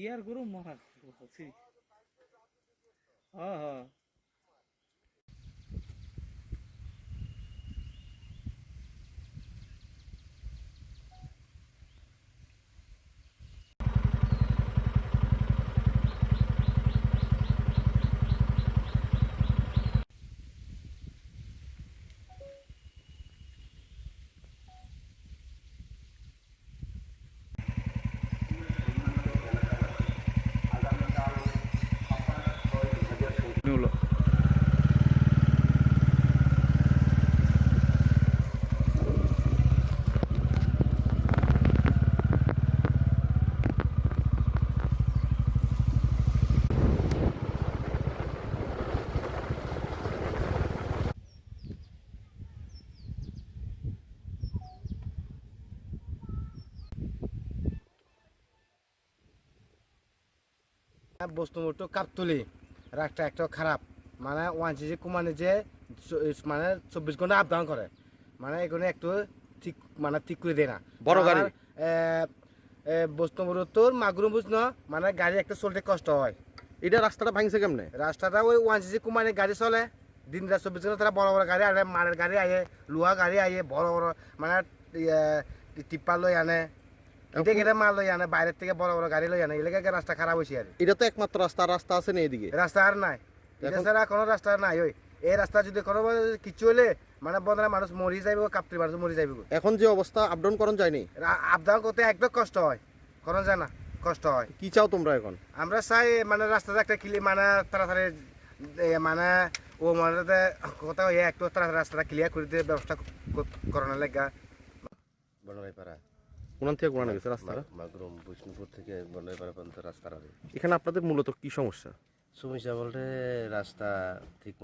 কি আর করো মহা হ হলো বস্তুমূর্ত কাপতুলি। রাগটা একটা খারাপ। মানে ওয়ান সিজি কুমানে যে মানে চব্বিশ ঘণ্টা আপ ডাউন করে। মানে এগুলো একটু ঠিক মানে ঠিক করে দেয় না। বড় গাড়ি? বস্তুমূর্তর মাগুর বুঝন মানে গাড়ি একটা চলতে কষ্ট হয়। এটা রাস্তাটা ভাঙছে কেমনে? রাস্তাটা ওই ওয়ান সিজি কুমানে গাড়ি চলে। দিন রাত চব্বিশ ঘণ্টা তারা বড় বড় গাড়ি আনে মালের গাড়ি আয়ে লোহা গাড়ি আয়ে বড় বড় মানে টিপ্পার লই আনে। কেটে মাল লই আনে বাইরের থেকে বড় বড় গাড়ি লই আনে এলাকা রাস্তা খারাপ হয়েছে আর। এটা তো একমাত্র রাস্তা রাস্তা আছে না এদিকে রাস্তা আর নাই। এটা ছাড়া কোনো রাস্তা নাই ওই। এই রাস্তা যদি কোনো কিছু হলে মানে বন্ধরা মানুষ মরি যাইব কাপড়ি মানুষ মরি যাইব। এখন যে অবস্থা আপ ডাউন করন যায়নি আপ ডাউন করতে একদম কষ্ট হয়। কোনো জানা কষ্ট হয়। কি চাও তোমরা এখন? আমরা চাই মানে রাস্তাটা একটা কিলি মানে তাড়াতাড়ি মানে ও মানে কথা হয়ে একটু তাড়াতাড়ি রাস্তাটা ক্লিয়ার করে দিয়ে ব্যবস্থা করানোর লেগা। বনরাইপাড়া কোন থেকে কোরআন গেছে রাস্তাটা? মাগরুম বিষ্ণুপুর থেকে বনরাইপাড়া পর্যন্ত রাস্তা এখানে আপনাদের মূলত কি সমস্যা? সমস্যা বলতে রাস্তা ঠিক